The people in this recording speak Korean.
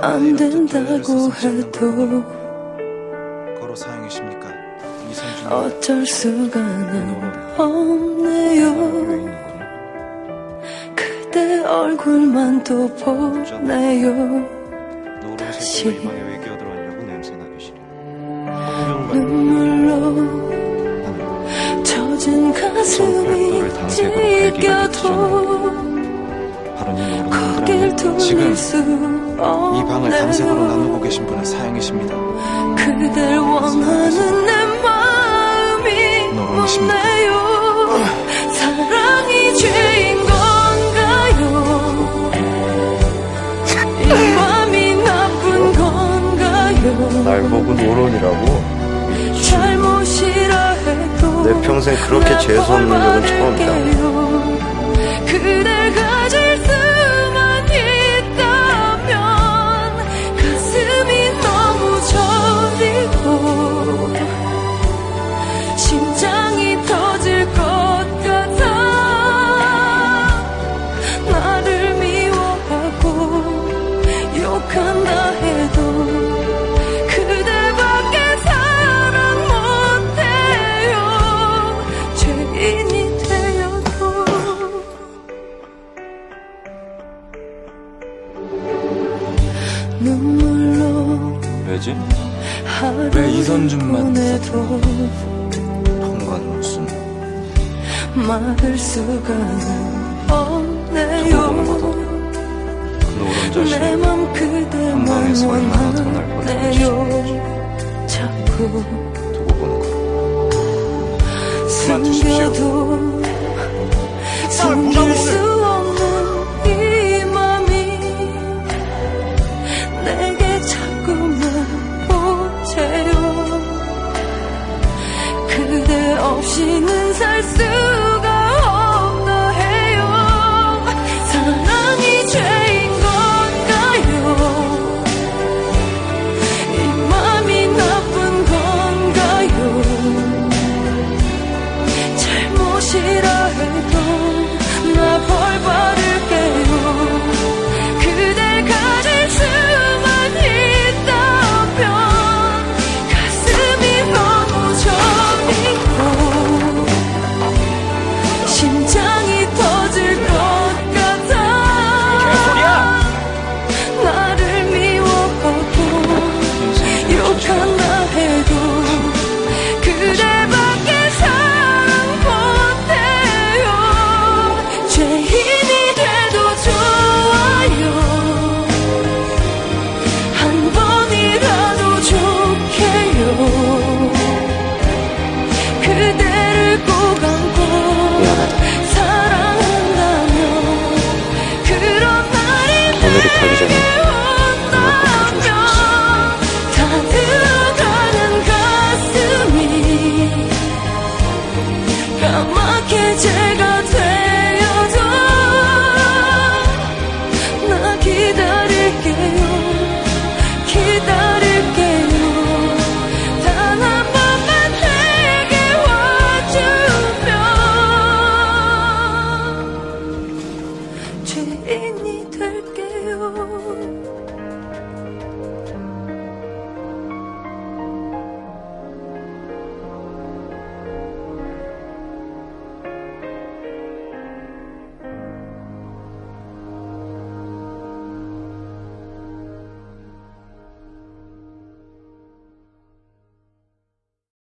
안 된다고 해도 어쩔 수가는 없네요. 그대 얼굴만 또 보네요. 다시. 새끼가 이 방에 왜 끼어들었냐고 냄새나기 싫어 눈물로 젖은 가슴이 찢겨도 지금 이 방을 당색으로 없네요 나누고 계신 분은 사형이십니다 그댈 원하는 내 마음이? 없네요 사랑이 죄인 건가요 이 맘이 나쁜 건가요 날 보고 노론이라고? 잘못이라 해도 내 평생 그렇게 재수 없는 적은 처음이다. 왜지? 하루 왜 이선준만 통과는 무슨 막을 수가는 없네요. 노른 자식 한강에서 얼마나 더날 두고 보는 거. 숨겨도 숨길 없이는 살수